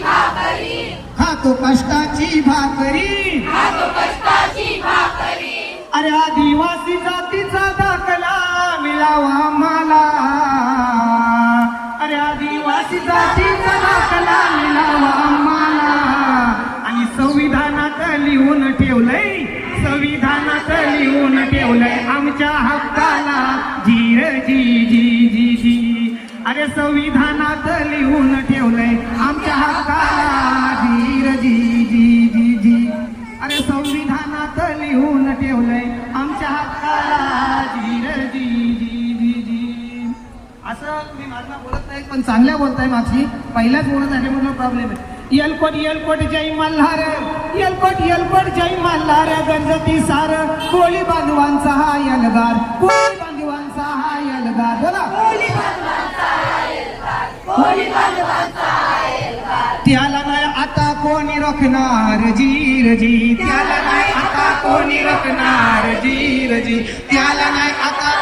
भाकरी. खातो कष्टाची भाकरी. अरे आदिवासी जातीचा दाखला मिलावा मला अरे आदिवासी जातीचा दाखला मिलावा आम्हाला. आणि संविधानात लिहून ठेवलंय संविधानात लिहून ठेवलंय आमच्या हक्काला. जीर जी जी जी जी. अरे संविधानात लिहून ठेवलंय. आमच्या हक्काला जी रे जी जी जी जी. असं मी माझा बोलत नाही पण चांगल्या बोलताय मागची. पहिल्याच बोलत आहे म्हणून प्रॉब्लेम आहे. यलकोट यलकोट जय मल्हार. यलकोट यलकोट जय मल्हार. गणपती सार. कोळी बांधवांचा हा यलगार कोळी बांधवांचा हा यलगार बोला. त्याला नाही आता कोणी रोखणार. जीर जी त्याला कोणी रोखणार जी जी त्याला नाही आता